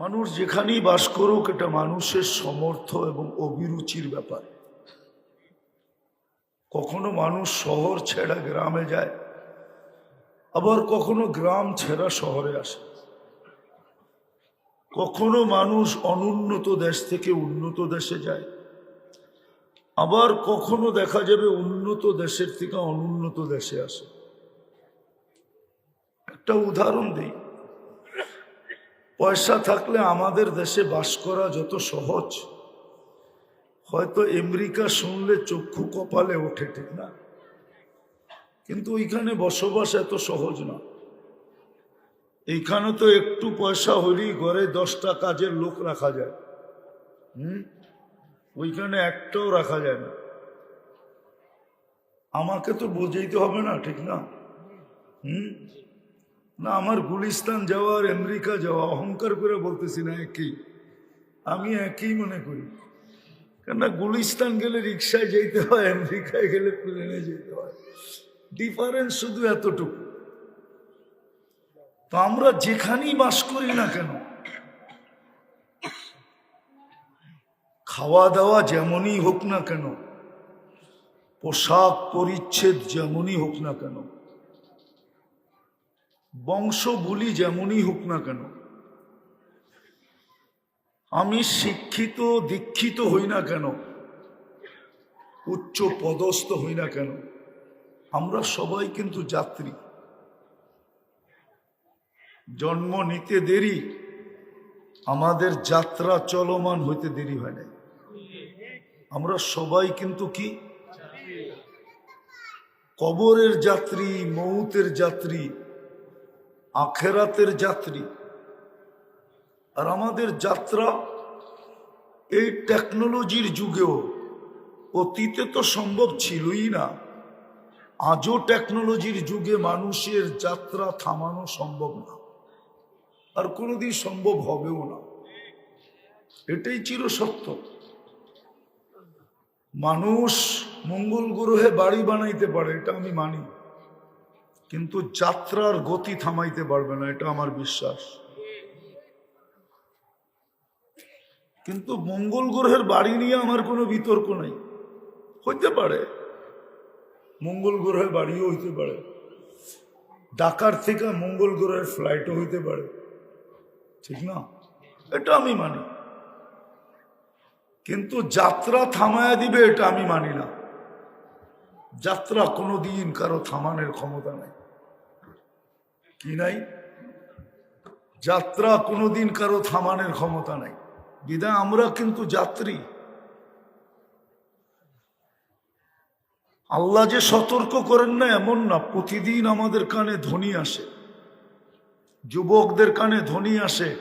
মানুষ যেখানেই বাস করুক, এটা মানুষের সমর্থ এবং অভিরুচির ব্যাপার। কখনো মানুষ শহর ছেড়া গ্রামে যায়, আবার কখনো গ্রাম ছেড়া শহরে আসে। কখনো মানুষ অনুন্নত দেশ থেকে উন্নত দেশে যায়, আবার কখনো দেখা যাবে উন্নত দেশের থেকে অনুন্নত দেশে আসে। একটা উদাহরণ দিই। পয়সা থাকলে আমাদের দেশে বাস করা যত সহজ। হয়তো আমেরিকা শুনলে চক্ষু কপালে ওঠে, ঠিক না? কিন্তু ওইখানে বসবাস এত সহজ না। এইখানে তো একটু পয়সা হলেই ঘরে দশটা কাজের লোক রাখা যায়। হুম? ওইখানে একটাও রাখা যায় না। আমাকে তো বোঝাইতে হবে না, ঠিক না? হুম? না, আমার গুলিস্তান যাওয়া আর আমেরিকা যাওয়া, অহংকার করে বলতেছি না, একই। আমি একই মনে করি। কেননা গুলিস্তান গেলে রিক্সায় যেতে হয়, আমেরিকায় গেলে প্লেনে যেতে হয়। ডিফারেন্স শুধু এতটুকু। তো আমরা যেখানেই বাস করি না কেন খাওয়া দাওয়া যেমনই হোক না কেন, পোশাক পরিচ্ছেদ যেমনই হোক না কেন বংশ বলি যেমনই হোক না কেন, আমি শিক্ষিত, দীক্ষিত হই না কেন, উচ্চ পদস্থ হই না কেন, আমরা সবাই কিন্তু যাত্রী। জন্ম নিতে দেরি, আমাদের যাত্রা চলমান হইতে দেরি হয় নাই। আমরা সবাই কিন্তু কি? কবরের যাত্রী মৌতের যাত্রী আখেরাতের যাত্রী। আর আমাদের যাত্রা এই টেকনোলজির যুগেও অতীতে তো সম্ভব ছিলই না। আজও টেকনোলজির যুগে মানুষের যাত্রা থামানো সম্ভব না। আর কোনোদিন সম্ভব হবেও না। এটাই চির সত্য। মানুষ মঙ্গল গ্রহে বাড়ি বানাইতে পারে, এটা আমি মানি। কিন্তু যাত্রার গতি থামাইতে পারবে না, এটা আমার বিশ্বাস। কিন্তু মঙ্গল গ্রহের বাড়ি নিয়ে আমার কোনো বিতর্ক নাই। হইতে পারে। মঙ্গল গ্রহের বাড়িও হইতে পারে। ডাকার থেকে মঙ্গল গ্রহের ফ্লাইটও হইতে পারে। ঠিক না? এটা আমি মানি। কিন্তু যাত্রা থামায়া দিবে, এটা আমি মানি না। যাত্রা কোনো দিন কারও থামানোর ক্ষমতা নাই। কি নাই? যাত্রা কোনোদিন কারও থামানোর ক্ষমতা নাই। বিদায় আমরা কিন্তু যাত্রী। আল্লাহ যে সতর্ক করেন না, এমন না। প্রতিদিন আমাদের কানে ধ্বনি আসে। যুবকদের কানে ধ্বনি আসে।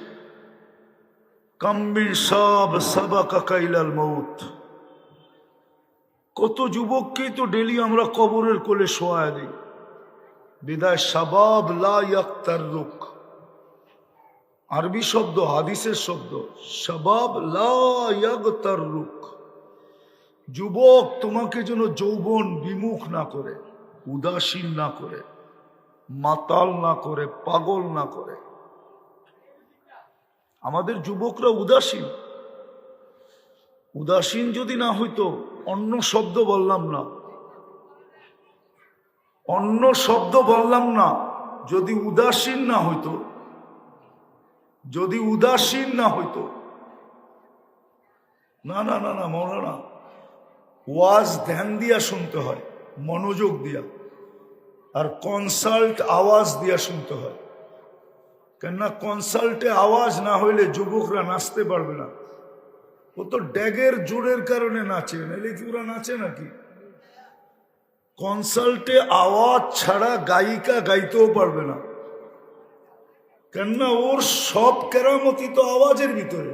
কাম্বির সব সাবা কাকাইলাল মৌত কত যুবককেই তো ডেলি আমরা কবরের কোলে শোয়া দিই। বিদায় সাবাব লা ইয়াক্তার রুক আরবি শব্দ, হাদিসের শব্দ, সবাব লাগার রুখ যুবক তোমাকে যেন যৌবন বিমুখ না করে, উদাসীন না করে, মাতাল না করে, পাগল না করে। আমাদের যুবকরা উদাসীন। উদাসীন যদি না হইতো, অন্য শব্দ বললাম না। অন্য শব্দ বললাম না। যদি উদাসীন না হইতো, যদি উদাসীন না হইতো। না না না না, মৌলানা, ওয়াজ ধ্যান দিয়া শুনতে হয়, মনোযোগ দিয়া, আর কনসাল্ট আওয়াজ দিয়া শুনতে হয়। কেননা কনসাল্টে আওয়াজ না হইলে যুবকরা নাচতে পারবে না। ও তো ড্যাগের জোরের কারণে নাচে নাইলে কি ওরা নাচে নাকি? কনসাল্টে আওয়াজ ছাড়া গায়িকা গাইতেও পারবে না। কেননা ওর সব কেরামতি তো আওয়াজের ভিতরে।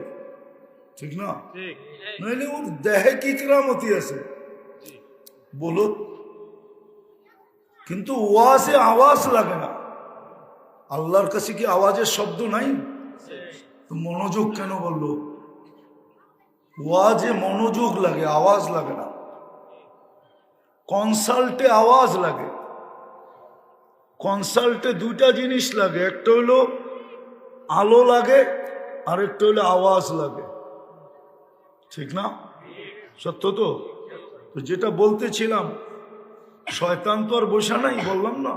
ঠিক না? নাইলে ওর দেহে কি কেরামতি আছে? বলো। কিন্তু ওয়াজে আওয়াজ লাগে না। আল্লাহর কাছে কি আওয়াজের শব্দ নাই? মনোযোগ কেন বলল? ওয়াজে মনোযোগ লাগে আওয়াজ লাগে না। কনসাল্টে আওয়াজ লাগে। কনসাল্টে দুইটা জিনিস লাগে, একটা হলো আলো লাগে, আর একটা হলে আওয়াজ লাগে। ঠিক না? সত্য তো? তো যেটা বলতেছিলাম, শয়তান তো আর বসা নাই, বললাম না।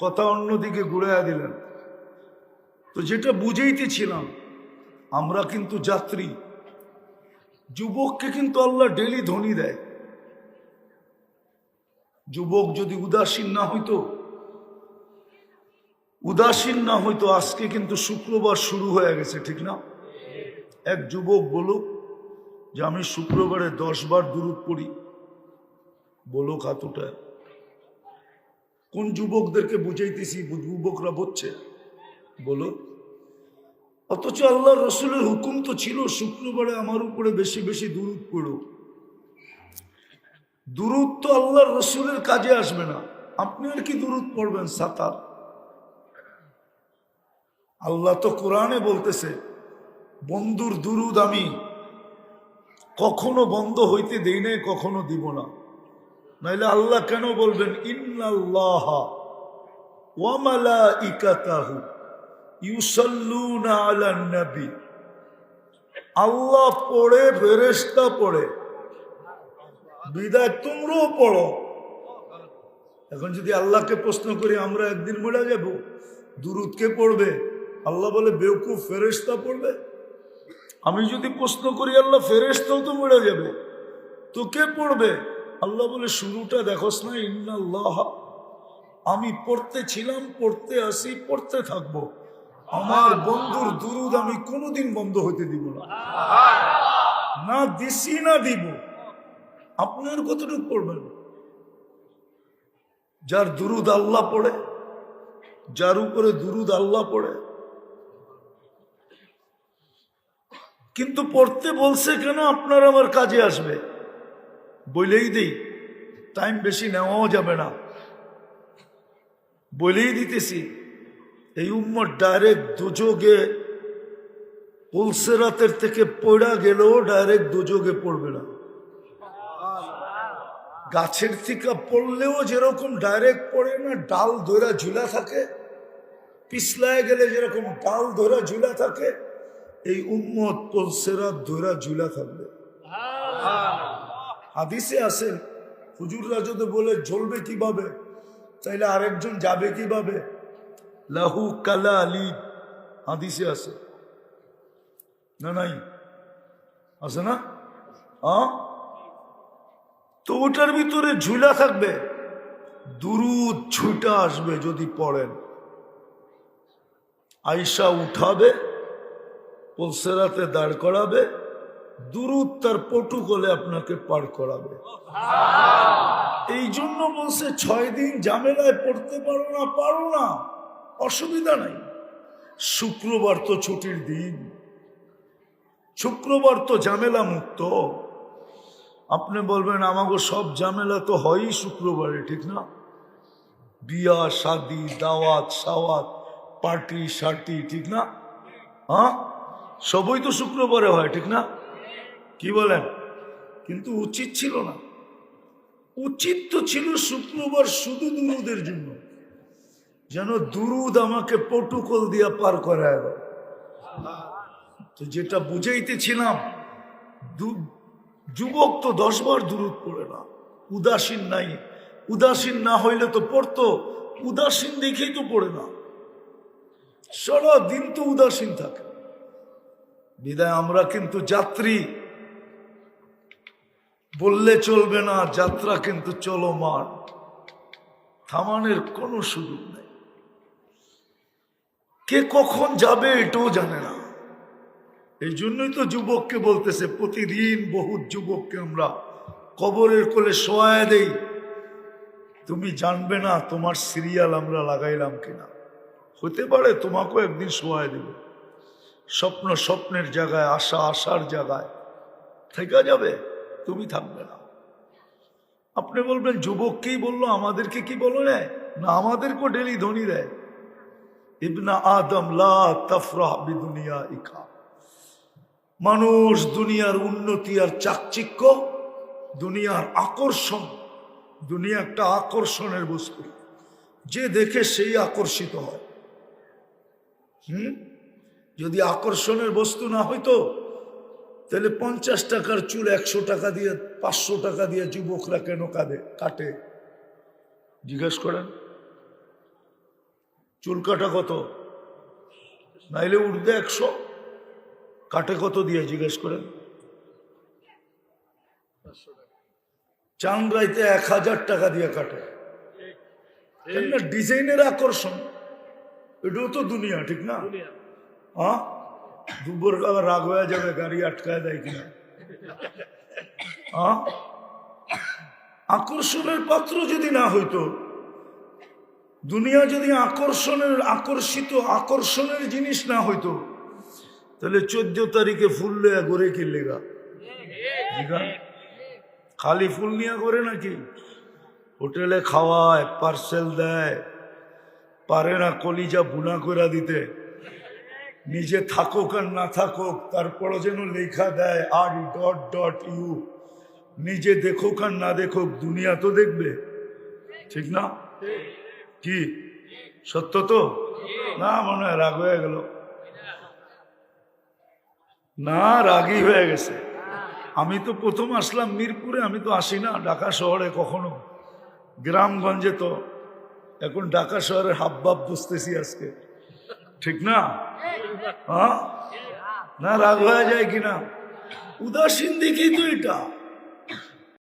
কথা অন্যদিকে ঘুরাইয়া দিলেন। তো যেটা বুঝেইতেছিলাম, আমরা কিন্তু যাত্রী। যুবককে কিন্তু আল্লাহ ডেলি ধনী দেয়। যুবক যদি উদাসীন না হইতো, উদাসীন না হইতো, আজকে কিন্তু শুক্রবার শুরু হয়ে গেছে, ঠিক না? এক যুবক বলুক যে আমি শুক্রবারে দশ বার দূরত পড়ি। বলো কাতুটা, কোন যুবকদেরকে বুঝাইতেছি যুবকরা বলছে? বলো, অথচ আল্লাহ রসুলের হুকুম তো ছিল, শুক্রবারে আমার উপরে বেশি বেশি দূরত পড়ো দূরত তো আল্লাহর রসুলের কাজে আসবে না। আপনি আর কি দূরত পড়বেন সাতার? আল্লাহ তো কোরআনে বলতেছে, বন্ধুর দুরুদ আমি কখনো বন্ধ হইতে দেই নাই, কখনো দিব না। নাইলে আল্লাহ কেন বলবেন ওয়ামালা ইকাতাহু আল্লাহ পড়ে, ফেরেশতা পড়ে। বিদায় তোমরাও পড়ো। এখন যদি আল্লাহকে প্রশ্ন করি আমরা একদিন মরে যাব? দুরুদ কে পড়বে? আল্লাহ বলে বেউকুফ ফেরেশতা পড়বে? আমি যদি প্রশ্ন করি আল্লাহ ফেরেশতাও তো মরে যাবে। তো কে পড়বে? আল্লাহ বলে শুরুটা দেখোস না ইন্নাল্লাহ। আমি পড়তে ছিলাম পড়তে আসি পড়তে থাকব। আমার বন্ধুর দুরুদ আমি কোনোদিন বন্ধ হতে দিব না। না দিছি না দিব। আপনার কতটুকু পড়বেন? যার দুরুদ আল্লাহ পড়ে, যার উপরে দুরুদ আল্লাহ পড়ে। কিন্তু পড়তে বলছে কেন আপনার আমার কাজে আসবে? বলেই দিই টাইম বেশি নেওয়াও যাবে না। বলেই দিতেছি, এই উম্মর ডাইরেক্ট দুযোগে পুলসেরাতের থেকে পড়া গেলেও ডাইরেক্ট দুযোগে পড়বে না। গাছের থেকে পড়লেও যেরকম ডাইরেক্ট পড়ে না ডাল ধরা ঝুলা থাকে পিছলায় গেলে যেরকম ডাল ধরা ঝুলা থাকে এই উম্মত পলসেরাত ধরা ঝুলা থাকবে। হাদিসে আসেন হুজুররা যদি বলে জ্বলবে কীভাবে তাইলে আরেকজন যাবে কীভাবে? লাহু কালা আলী হাদিসে আছে। না নাই? আছে না? আ? তো ওটার ভিতরে ঝুলা থাকবে। দুরুদ ছুটা আসবে যদি পড়েন। আইসা উঠাবে পলসেরাতে দাঁড় করাবে দুরুদ তার পটুকলে আপনাকে পার করাবে। এই জন্য বলছে ছয় দিন ঝামেলায় পড়তে পারো না পারো না অসুবিধা নাই। শুক্রবার তো ছুটির দিন। শুক্রবার তো ঝামেলা মুক্ত। আপনি বলবেন আমাকে সব ঝামেলা তো হয়ই শুক্রবারে ঠিক না? বিয়া, শাদি, দাওয়াত, সাওয়াত, পার্টি সার্টি ঠিক না? হ্যাঁ? সবই তো শুক্রবারে হয়, ঠিক না? কি বলেন? কিন্তু উচিত ছিল না। উচিত তো ছিল শুক্রবার শুধু দুরুদের জন্য। যেন দুরুদ আমাকে পটুকল দিয়া পার দেয়। তো যেটা বুঝাইতেছিলাম যুবক তো দশবার দূরত পড়ে না। উদাসীন নাই। উদাসীন না হইলে তো পড়তো। উদাসীন দেখেই তো পড়ে না। সারা দিন তো উদাসীন থাকে। বিদায়, আমরা কিন্তু যাত্রী। বললে চলবে না, যাত্রা কিন্তু চলমান। থামানের কোনো সুযোগ নেই। কে কখন যাবে এটাও জানে না। এই জন্যই তো যুবককে বলতেছে, প্রতিদিন বহুত যুবককে আমরা কবরের কোলে শোয়া দেই। তুমি জানবে না তোমার সিরিয়াল আমরা লাগাইলাম কিনা। হতে পারে তোমাকেও একদিন শোয়ায় দেব। স্বপ্ন স্বপ্নের জায়গায়, আশা আশার জায়গায়। থেকে যাবে, তুমি থাকবে না। আপনি বলবেন, যুবককেই বলল, আমাদেরকে কি বলো না? না, আমাদেরকেও ডেলি ধনী দেয়। ইবনা আদম লা তফরাহ বিদুনিয়া ইকা মানুষ দুনিয়ার উন্নতি আর চাকচিক্য, দুনিয়ার আকর্ষণ, দুনিয়া একটা আকর্ষণের বস্তু। যে দেখে সেই আকর্ষিত হয়। হুম? যদি আকর্ষণের বস্তু না হইতো, তাহলে পঞ্চাশ টাকার চুল একশো টাকা দিয়ে, পাঁচশো টাকা দিয়ে যুবকরা কেন কাঁদে, কাটে? জিজ্ঞেস করেন। চুল কাটা কত? নাইলে উঠবে একশো। কাটে কত দিয়ে জিজ্ঞেস করেন? চান রাইতে এক হাজার টাকা দিয়ে কাটে। ডিজাইনের আকর্ষণ? এটাও তো দুনিয়া ঠিক না? হ্যাঁ? দুপুর আবার রাগ হয়ে যাবে গাড়ি আটকায় দেয় কিনা। হ্যাঁ? আকর্ষণের পাত্র যদি না হইতো দুনিয়া যদি আকর্ষণের আকর্ষিত আকর্ষণের জিনিস না হইতো তাহলে চোদ্দ তারিখে ফুল লেয়া গড়ে কি লেগা? খালি ফুল নিয়ে করে নাকি? হোটেলে খাওয়ায় পার্সেল দেয়, পারে না কলিজা বুনা করে দিতে। নিজে থাকুক আর না থাকুক, তারপরও যেন লেখা দেয়, আর ডট ডট ইউ নিজে দেখুক আর না দেখুক, দুনিয়া তো দেখবে। ঠিক না? কি? সত্য তো? না, মনে হয় রাগ হয়ে গেল। না, রাগি হয়ে গেছে। আমি তো প্রথম আসলাম মিরপুরে, আমি তো আসি না ঢাকা শহরে কখনো। গ্রামগঞ্জে তো, এখন ঢাকা শহরের হাবভাব বুঝতেছি আজকে। ঠিক না? হ্যাঁ? না, রাগ হয়ে যায় কিনা? উদাসীন দিকেই তো এটা।